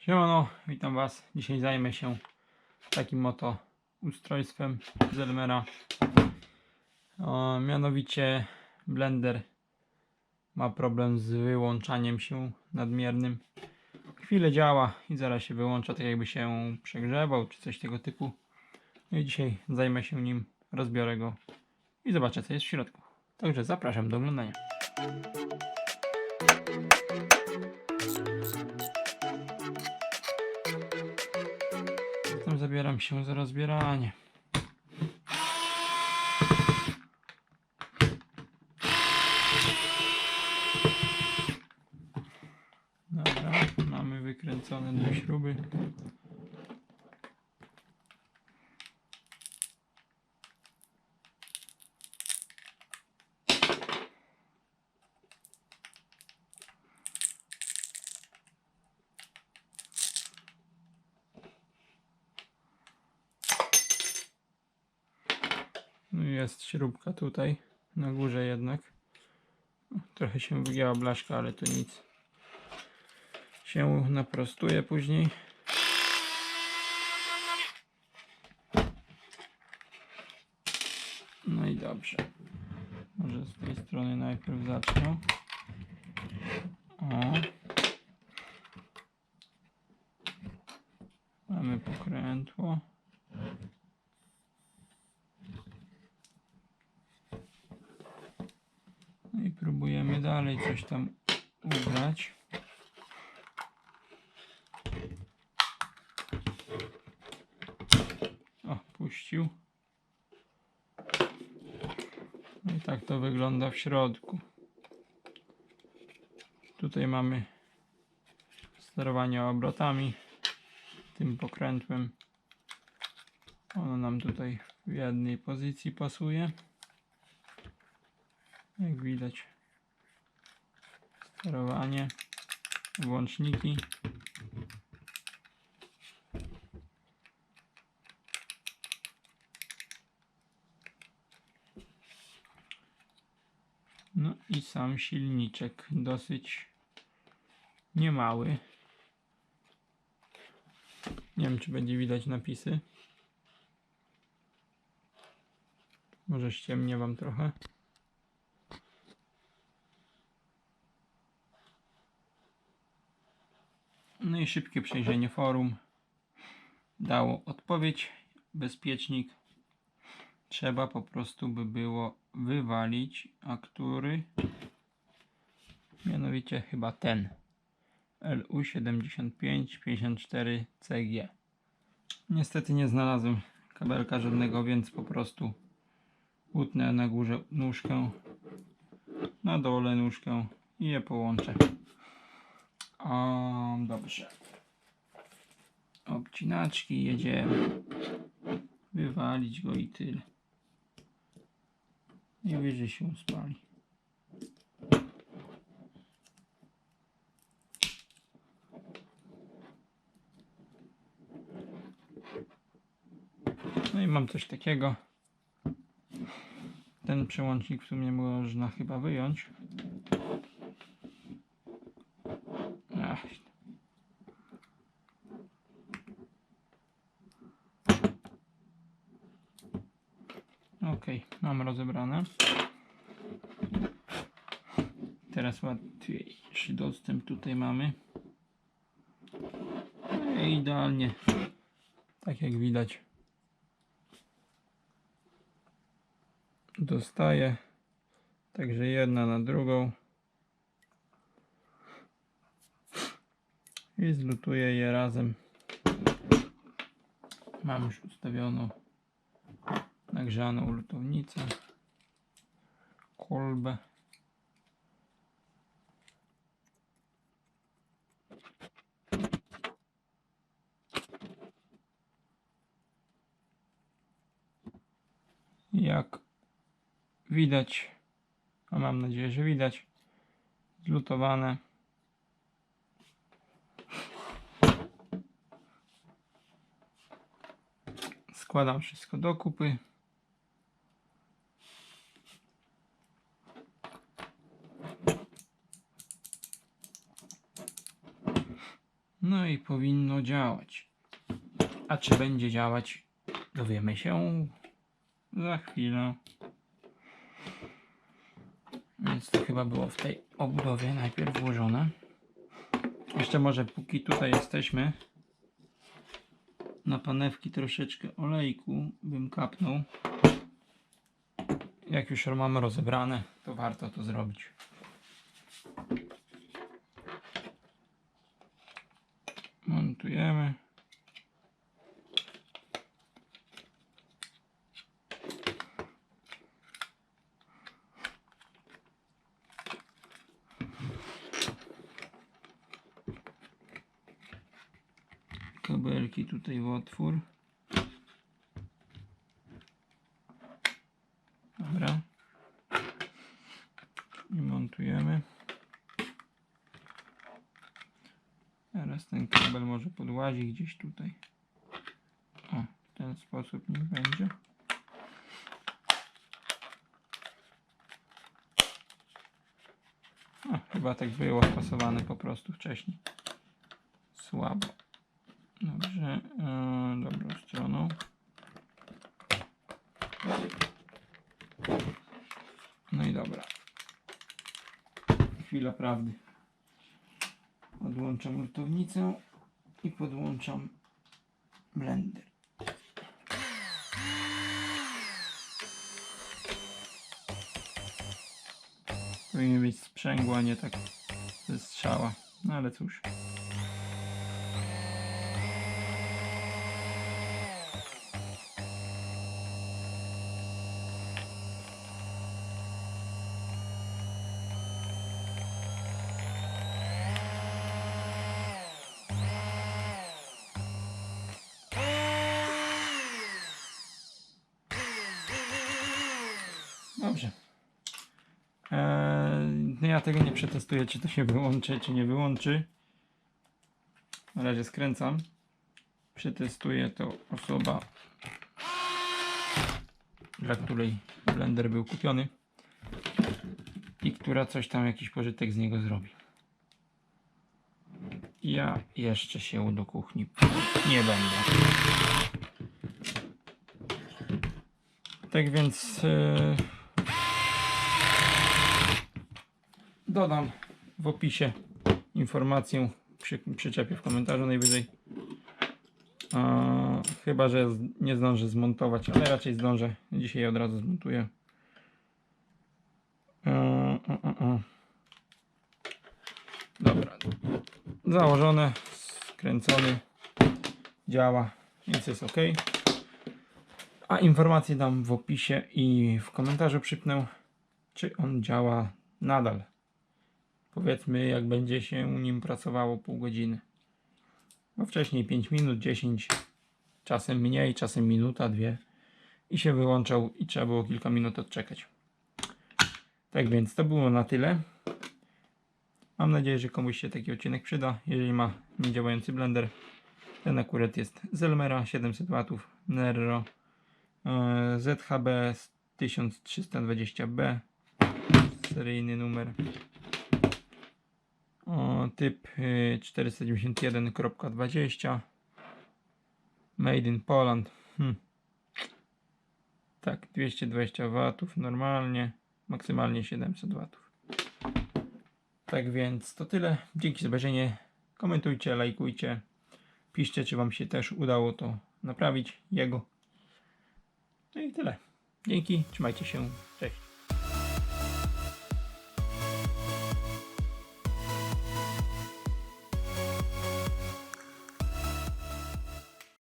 Siemano, witam Was. Dzisiaj zajmę się takim oto ustrojstwem z Elmera. O, mianowicie Blender ma problem z wyłączaniem się nadmiernym. Chwilę działa i zaraz się wyłącza, tak jakby się przegrzewał czy coś tego typu. No i dzisiaj zajmę się nim, rozbiorę go i zobaczę co jest w środku. Także zapraszam do oglądania. Zabieram się za rozbieranie. Dobra, mamy wykręcone dwie śruby. No i jest śrubka tutaj, na górze jednak. Trochę się wygięła blaszka, ale to nic. Się naprostuje później. No i dobrze. Może z tej strony najpierw zacznę. O. Mamy pokrętło. No i próbujemy dalej coś tam ubrać. O, puścił. No i tak to wygląda w środku. Tutaj mamy sterowanie obrotami tym pokrętłem. Ono nam tutaj w jednej pozycji pasuje. Jak widać sterowanie, włączniki. No i sam silniczek dosyć niemały. Nie wiem czy będzie widać napisy. Może ściemnię wam trochę. Szybkie przejrzenie forum dało odpowiedź. Bezpiecznik trzeba po prostu by było wywalić, a który mianowicie chyba ten LU7554CG. Niestety nie znalazłem kabelka żadnego, więc po prostu utnę na górze nóżkę, na dole nóżkę i je połączę. O, dobrze. Obcinaczki jedziemy. Wywalić go i tyle. Nie wyżej się spali. No i mam coś takiego. Ten przełącznik w sumie można chyba wyjąć. Ok, mam rozebrane. Teraz łatwiejszy dostęp tutaj mamy. No idealnie, tak jak widać, dostaję. Także jedna na drugą. I zlutuję je razem. Mam już ustawioną nagrzaną lutownicę, kolbę. Jak widać, a mam nadzieję, że widać, zlutowane. Składam wszystko do kupy. No i powinno działać. A czy będzie działać, dowiemy się za chwilę. Więc to chyba było w tej obudowie najpierw włożone. Jeszcze może póki tutaj jesteśmy, na panewki troszeczkę olejku bym kapnął. Jak już mamy rozebrane, to warto to zrobić. Montujemy. Kabelki tutaj w otwór. Dobra. I montujemy. Teraz ten kabel może podłazi gdzieś tutaj. O, w ten sposób nie będzie. O, chyba tak było spasowane po prostu wcześniej. Słabo. Dobrze, e, dobrą stroną. No i dobra. Chwila prawdy. Odłączam lutownicę i podłączam blender. Powinien być sprzęgło, a nie tak ze strzała. No ale cóż. Eee, no ja tego nie przetestuję, czy to się wyłączy, czy nie wyłączy. Na razie skręcam. Przetestuje to osoba, dla której blender był kupiony i która coś tam, jakiś pożytek z niego zrobi. Ja jeszcze się do kuchni nie będę. Tak więc e, dodam w opisie informację, przy, przyczepię w komentarzu najwyżej. Chyba, że nie zdążę zmontować, ale raczej zdążę. Dzisiaj od razu zmontuję. E. Dobra. Założone, skręcony, działa, więc jest ok. A informacje dam w opisie i w komentarzu przypnę, czy on działa nadal. Powiedzmy, jak będzie się nim pracowało pół godziny. Bo wcześniej 5 minut, 10, czasem mniej, czasem minuta, dwie. I się wyłączał i trzeba było kilka minut odczekać. Tak więc to było na tyle. Mam nadzieję, że komuś się taki odcinek przyda. Jeżeli ma niedziałający blender, ten akurat jest z Elmera 700 W, Nerro e, ZHB 1320B, seryjny numer. Typ y, 491.20 Made in Poland. Hm. Tak, 220 W normalnie Maksymalnie 700 W Tak więc to tyle. Dzięki za obejrzenie. Komentujcie, lajkujcie. Piszcie czy wam się też udało to naprawić Jego. No i tyle. Dzięki, trzymajcie się, cześć